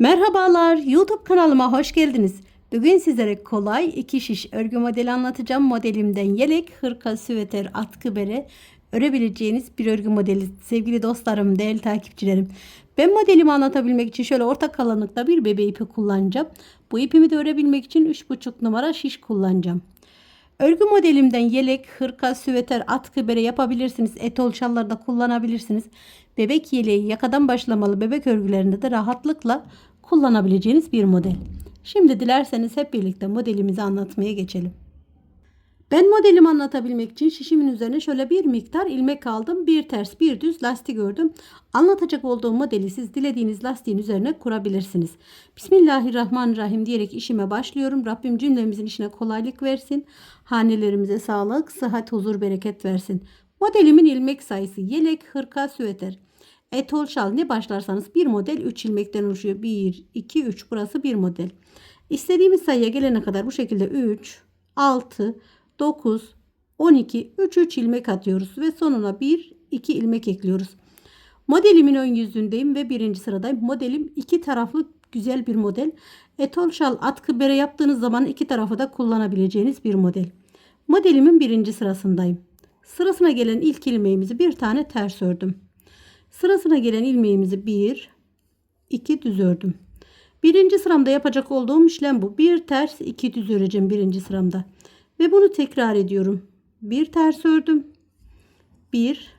Merhabalar, YouTube kanalıma hoş geldiniz. Bugün sizlere kolay iki şiş örgü modeli anlatacağım. Modelimden yelek, hırka, süveter, atkı bere örebileceğiniz bir örgü modeli. Sevgili dostlarım, değerli takipçilerim. Ben modelimi anlatabilmek için şöyle orta kalınlıkta bir bebe ipi kullanacağım. Bu ipimi de örebilmek için 3,5 numara şiş kullanacağım. Örgü modelimden yelek, hırka, süveter, atkı, bere yapabilirsiniz. Etol şallarda kullanabilirsiniz. Bebek yeleği yakadan başlamalı bebek örgülerinde de rahatlıkla kullanabileceğiniz bir model. Şimdi dilerseniz hep birlikte modelimizi anlatmaya geçelim. Ben modelimi anlatabilmek için şişimin üzerine şöyle bir miktar ilmek aldım. Bir ters bir düz lastik ördüm. Anlatacak olduğum modeli siz dilediğiniz lastiğin üzerine kurabilirsiniz. Bismillahirrahmanirrahim diyerek işime başlıyorum. Rabbim cümlemizin işine kolaylık versin. Hanelerimize sağlık, sıhhat, huzur, bereket versin. Modelimin ilmek sayısı yelek, hırka, süveter. Etol şal ne başlarsanız bir model 3 ilmekten oluşuyor. 1, 2, 3 burası bir model. İstediğimiz sayıya gelene kadar bu şekilde 3, 6, 9, 12, 3, 3 ilmek atıyoruz ve sonuna 1, 2 ilmek ekliyoruz. Modelimin ön yüzündeyim ve birinci sıradayım. Modelim iki taraflı güzel bir model. Etol şal atkı bere yaptığınız zaman iki tarafı da kullanabileceğiniz bir model. Modelimin birinci sırasındayım. Sırasına gelen ilk ilmeğimizi bir tane ters ördüm. Sırasına gelen ilmeğimizi bir, iki düz ördüm. Birinci sıramda yapacak olduğum işlem bu. Bir ters iki düz öreceğim birinci sıramda. Ve bunu tekrar ediyorum. Bir ters ördüm. Bir,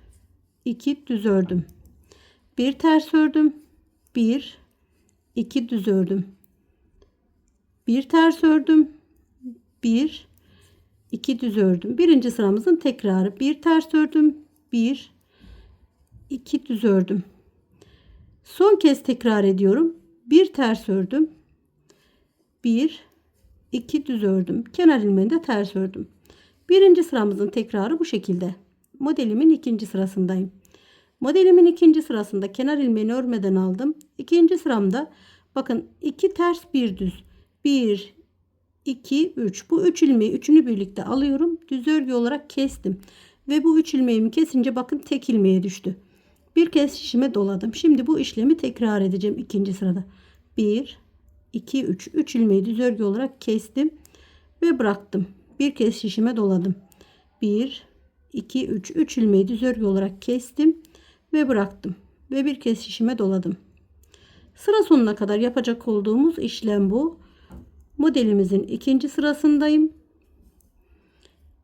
iki düz ördüm. Bir ters ördüm. Bir, iki düz ördüm. Bir ters ördüm. Bir, iki düz ördüm. Birinci sıramızın tekrarı. Bir ters ördüm. Bir, iki düz ördüm. Son kez tekrar ediyorum. Bir ters ördüm. Bir, iki düz ördüm. Kenar ilmeğini de ters ördüm. Birinci sıramızın tekrarı bu şekilde. Modelimin ikinci sırasındayım. Modelimin ikinci sırasında kenar ilmeğini örmeden aldım. İkinci sıramda bakın iki ters bir düz. Bir, 2, 3. Bu 3 ilmeği üçünü birlikte alıyorum. Düz örgü olarak kestim. Ve bu 3 ilmeğimi kesince bakın tek ilmeğe düştü. Bir kez şişime doladım. Şimdi bu işlemi tekrar edeceğim ikinci sırada. 1, 2, 3. 3 ilmeği düz örgü olarak kestim. Ve bıraktım. Bir kez şişime doladım. 1, 2, 3. 3 ilmeği düz örgü olarak kestim. Ve bıraktım. Ve bir kez şişime doladım. Sıra sonuna kadar yapacak olduğumuz işlem bu. Modelimizin ikinci sırasındayım.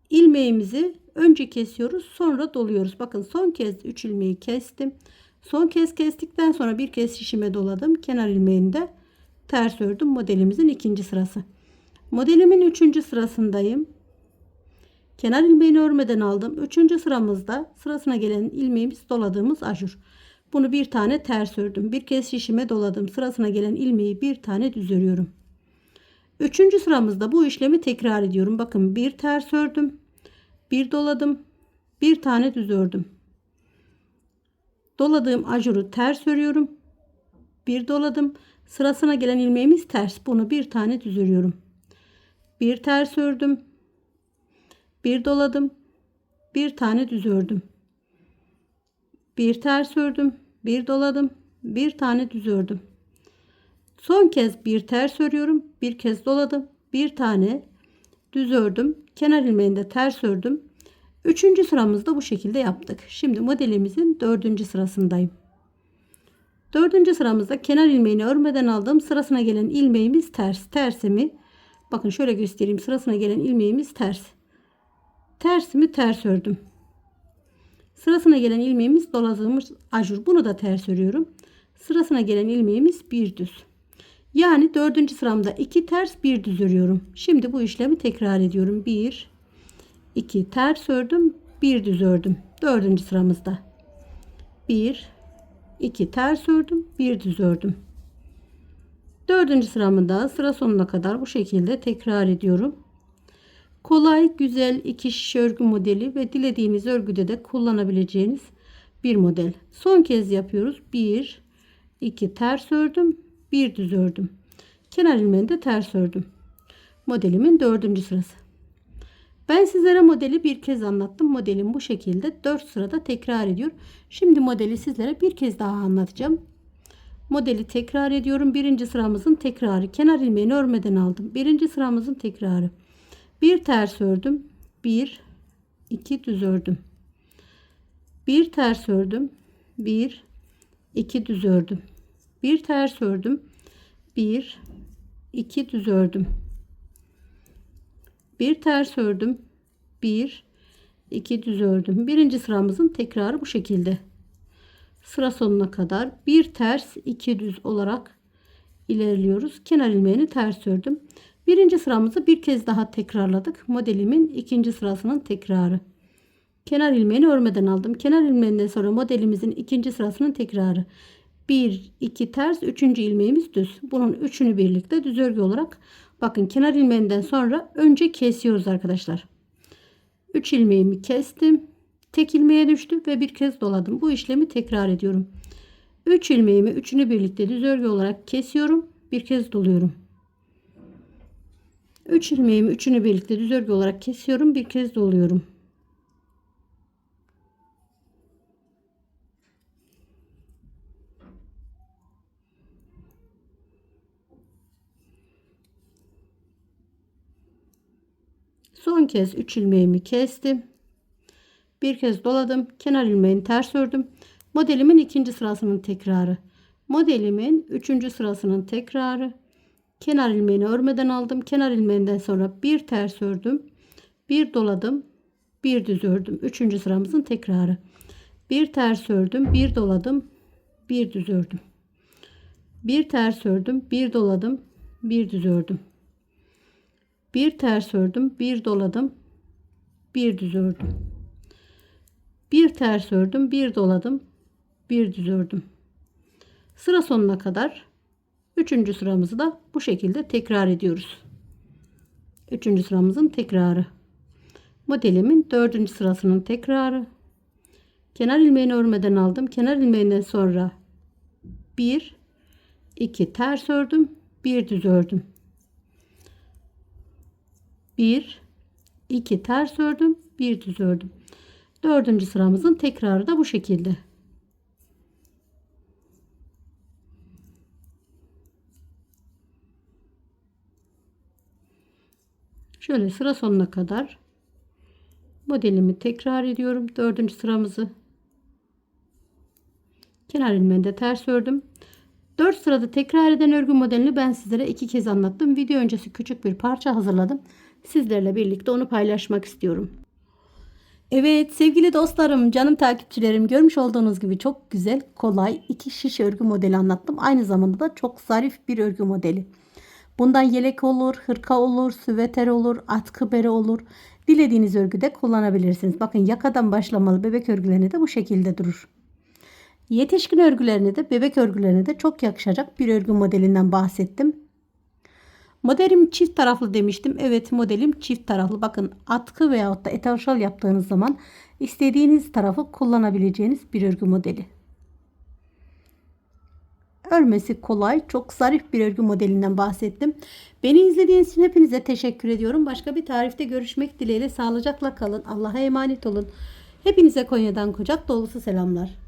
İlmeğimizi önce kesiyoruz sonra doluyoruz. Bakın son kez 3 ilmeği kestim. Son kez kestikten sonra bir kez şişime doladım. Kenar ilmeğini de ters ördüm. Modelimizin ikinci sırası. Modelimin üçüncü sırasındayım. Kenar ilmeğini örmeden aldım. Üçüncü sıramızda sırasına gelen ilmeğimiz doladığımız ajur. Bunu bir tane ters ördüm. Bir kez şişime doladım. Sırasına gelen ilmeği bir tane düz örüyorum. Üçüncü sıramızda bu işlemi tekrar ediyorum. Bakın bir ters ördüm. Bir doladım. Bir tane düz ördüm. Doladığım ajuru ters örüyorum. Bir doladım. Sırasına gelen ilmeğimiz ters. Bunu bir tane düz örüyorum. Bir ters ördüm. Bir doladım. Bir tane düz ördüm. Bir ters ördüm. Bir doladım. Bir tane düz ördüm. Son kez bir ters örüyorum. Bir kez doladım. Bir tane düz ördüm. Kenar ilmeğini de ters ördüm. Üçüncü sıramızda bu şekilde yaptık. Şimdi modelimizin dördüncü sırasındayım. Dördüncü sıramızda kenar ilmeğini örmeden aldığım sırasına gelen ilmeğimiz ters. Tersimi bakın şöyle göstereyim. Sırasına gelen ilmeğimiz ters. Tersimi ters ördüm. Sırasına gelen ilmeğimiz doladığımız ajur. Bunu da ters örüyorum. Sırasına gelen ilmeğimiz bir düz. Yani dördüncü sıramda iki ters bir düz örüyorum. Şimdi bu işlemi tekrar ediyorum. Bir, iki ters ördüm, bir düz ördüm. Dördüncü sıramızda. Bir, iki ters ördüm, bir düz ördüm. Dördüncü sıramı da sıra sonuna kadar bu şekilde tekrar ediyorum. Kolay, güzel iki şiş örgü modeli ve dilediğiniz örgüde de kullanabileceğiniz bir model. Son kez yapıyoruz. Bir, iki ters ördüm, bir düz ördüm. Kenar ilmeğini de ters ördüm. Modelimin dördüncü sırası. Ben sizlere modeli bir kez anlattım. Modelim bu şekilde 4 sırada tekrar ediyor. Şimdi modeli sizlere bir kez daha anlatacağım. Modeli tekrar ediyorum. Birinci sıramızın tekrarı. Kenar ilmeğini örmeden aldım. Birinci sıramızın tekrarı. Bir ters ördüm. Bir, iki düz ördüm. Bir ters ördüm. Bir, iki düz ördüm. Bir ters ördüm. Bir, iki düz ördüm. Bir ters ördüm. Bir, iki düz ördüm. Birinci sıramızın tekrarı bu şekilde. Sıra sonuna kadar bir ters, iki düz olarak ilerliyoruz. Kenar ilmeğini ters ördüm. Birinci sıramızı bir kez daha tekrarladık. Modelimin ikinci sırasının tekrarı. Kenar ilmeğini örmeden aldım. Kenar ilmeğinden sonra modelimizin ikinci sırasının tekrarı. 1, 2 ters, üçüncü ilmeğimiz düz. Bunun üçünü birlikte düz örgü olarak bakın kenar ilmeğinden sonra önce kesiyoruz arkadaşlar. 3 ilmeğimi kestim. Tek ilmeğe düştü ve bir kez doladım. Bu işlemi tekrar ediyorum. 3 ilmeğimi üçünü birlikte düz örgü olarak kesiyorum. Bir kez doluyorum. 3 ilmeğimi üçünü birlikte düz örgü olarak kesiyorum. Bir kez doluyorum. Son kez 3 ilmeğimi kestim. Bir kez doladım. Kenar ilmeğini ters ördüm. Modelimin ikinci sırasının tekrarı. Modelimin üçüncü sırasının tekrarı. Kenar ilmeğini örmeden aldım. Kenar ilmeğinden sonra bir ters ördüm. Bir doladım. Bir düz ördüm. Üçüncü sıramızın tekrarı. Bir ters ördüm. Bir doladım. Bir düz ördüm. Bir ters ördüm. Bir doladım. Bir düz ördüm. Bir ters ördüm, bir doladım, bir düz ördüm. Bir ters ördüm, bir doladım, bir düz ördüm. Sıra sonuna kadar üçüncü sıramızı da bu şekilde tekrar ediyoruz. Üçüncü sıramızın tekrarı. Modelimin dördüncü sırasının tekrarı. Kenar ilmeğini örmeden aldım. Kenar ilmeğinden sonra bir, iki ters ördüm, bir düz ördüm. 1 2 ters ördüm 1 düz ördüm dördüncü sıramızın tekrarı da bu şekilde şöyle sıra sonuna kadar modelimi tekrar ediyorum dördüncü sıramızı kenar ilmeğinde ters ördüm 4 sırada tekrar eden örgü modelini ben sizlere iki kez anlattım. Video öncesi küçük bir parça hazırladım. Sizlerle birlikte onu paylaşmak istiyorum. Evet sevgili dostlarım, canım takipçilerim görmüş olduğunuz gibi çok güzel, kolay iki şiş örgü modeli anlattım. Aynı zamanda da çok zarif bir örgü modeli. Bundan yelek olur, hırka olur, süveter olur, atkı bere olur. Dilediğiniz örgüde kullanabilirsiniz. Bakın yakadan başlamalı bebek örgülerini de bu şekilde durur. Yetişkin örgülerine de bebek örgülerine de çok yakışacak bir örgü modelinden bahsettim. Modelim çift taraflı demiştim. Evet modelim çift taraflı. Bakın atkı veyahut da etarşal yaptığınız zaman istediğiniz tarafı kullanabileceğiniz bir örgü modeli. Örmesi kolay, çok zarif bir örgü modelinden bahsettim. Beni izlediğiniz için hepinize teşekkür ediyorum. Başka bir tarifte görüşmek dileğiyle sağlıcakla kalın. Allah'a emanet olun. Hepinize Konya'dan kucak dolusu selamlar.